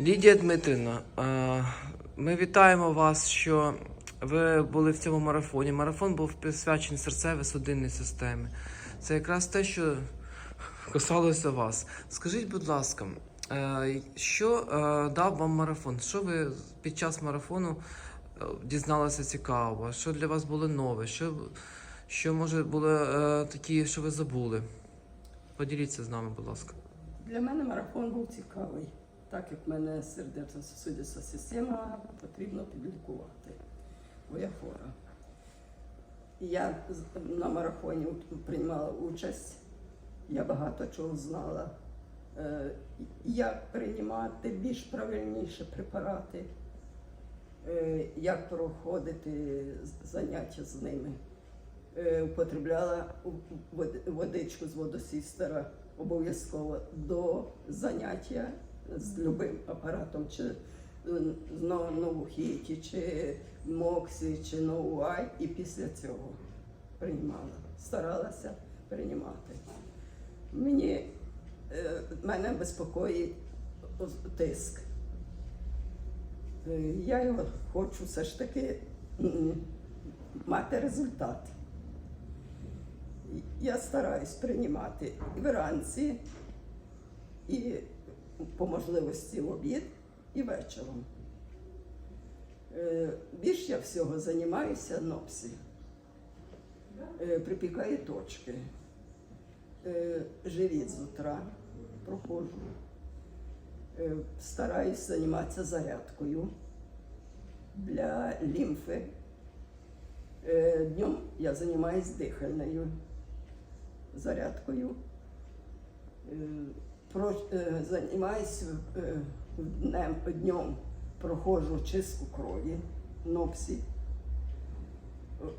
Лідія Дмитрівна, ми вітаємо вас, що ви були в цьому марафоні. Марафон був присвячений серцево-судинній системі. Це якраз те, що касалося вас. Скажіть, будь ласка, е, що е, дав вам марафон? Що ви під час марафону е, дізналися цікавого? Що для вас було нове? Що, що може було такі, що ви забули? Поділіться з нами, будь ласка. Для мене марафон був цікавий, так як в мене сердечно-сосудиста система потрібно підлікувати. Бо я хвора. Я на марафоні приймала участь, я багато чого знала, е, як приймати більш правильніші препарати, е, як проходити заняття з ними. Е, Употребляла водичку з водосістера обов'язково до заняття з любим апаратом, чи е, з но- новохіті, чи моксі, чи ноуай, і після цього приймала. Старалася приймати. Мені е, мене безпокоїть тиск. Е, Я його хочу все ж таки мати результат. Я стараюсь приймати і вранці, і по можливості в обід, і вечором. Е, Більш я всього займаюся нопсі. Е, Припікаю точки. Е, Живіт з утра проходжу. Стараюсь займатися зарядкою для лімфи. Днем я займаюся дихальною зарядкою. Е, займаюся е, днем, днем проходжу чистку крові, нопсі.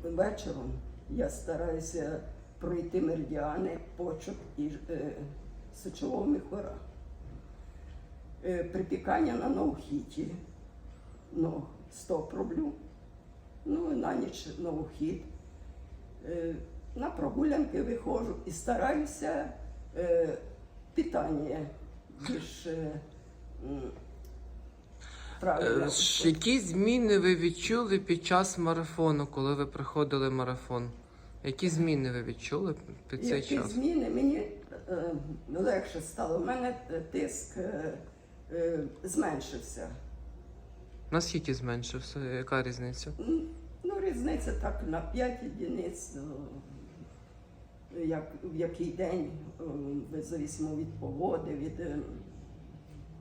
Вечором я стараюся пройти меридіани, почок і е, сечового міхора. Е, припікання на ноухіті. Ну, стоп роблю. Ну, і на ніч новохід. Е, на прогулянки виходжу і стараюся е, питання більш е, правильно. Е, Які зміни ви відчули під час марафону, коли ви приходили марафон? Які зміни ви відчули під цей Які час? зміни мені е, легше стало. У мене тиск е, е, зменшився. Наскільки зменшився? Яка різниця? Ну, різниця так на 5 єдиниць, е, як, в який день, е, зависимо від погоди, від е,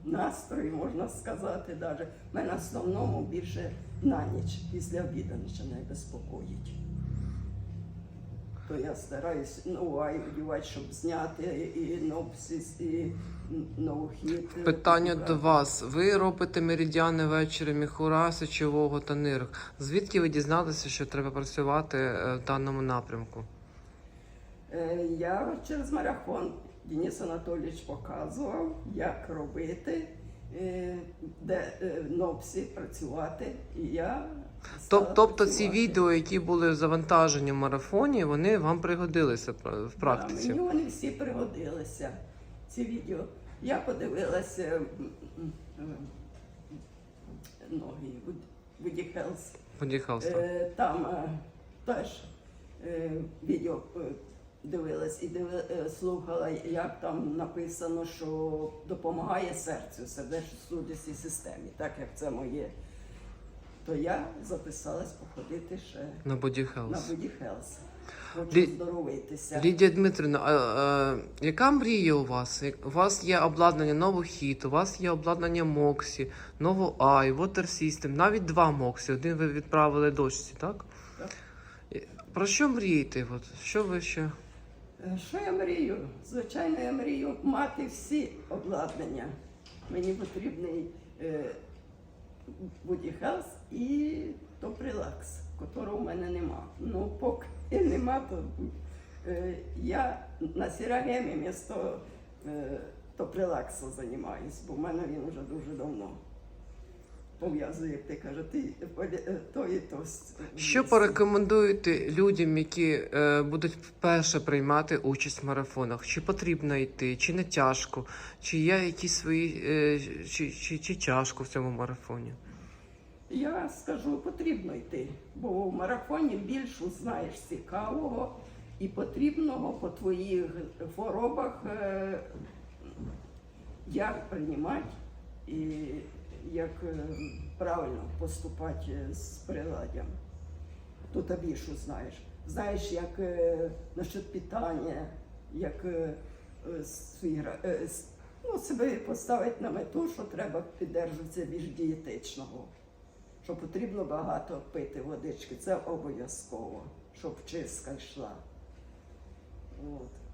настрою, можна сказати, даже. Мене в основному більше на ніч після обіду починає безпокоїть. То я стараюсь новай одягати, щоб зняти і нопсис, і новохід. Питання до вас. Ви робите меридіани ввечері міхура, сечового та нирок. Звідки ви дізналися, що треба працювати е, в даному напрямку? Е, Я через марафон Денис Анатолійович показував, як робити, е, де е, нопсі працювати. І я Тоб- Тобто ці працювати. відео, які були завантажені в марафоні, вони вам пригодилися пр- в Да, практиці? мені вони всі пригодилися. Ці відео. Я подивилася ноги Woody Health. Там теж відео дивилась і диви, е, слухала, як там написано, що допомагає серцю, сердечно-судистій системі, так як це моє. То я записалась походити ще На Body на Body Health. Хочу Лі- здоровитися. Лідія Дмитрівна, а, а, яка мрія у вас? У вас є обладнання Новохіт, у вас є обладнання Моксі, Новоай, Water System, навіть два Моксі. Один ви відправили дочці, так? Так. Про що мрієте? От, що ви ще? Е, Що я мрію? Звичайно, я мрію мати всі обладнання. Мені потрібний е, і Топрелакс, якого в мене нема. Ну, поки нема, то е, я на сірагемі місто Топрелакса займаюсь, бо в мене він вже дуже давно. Пов'язує, як ти каже, ти е, то і то. Що порекомендуєте людям, які е, будуть вперше приймати участь в марафонах? Чи потрібно йти, чи не тяжко, чи є якісь свої, е, чи, чи, чи тяжко в цьому марафоні? Я скажу, потрібно йти, бо в марафоні більше знаєш цікавого і потрібного по твоїх хворобах, е, як приймати і як е, правильно поступати з приладдям. Тут більше знаєш. Знаєш, як е, насчет питання, як е, е, е, ну, себе поставити на мету, що треба піддержуватися більш дієтичного що потрібно багато пити водички. Це обов'язково, щоб чистка йшла. От.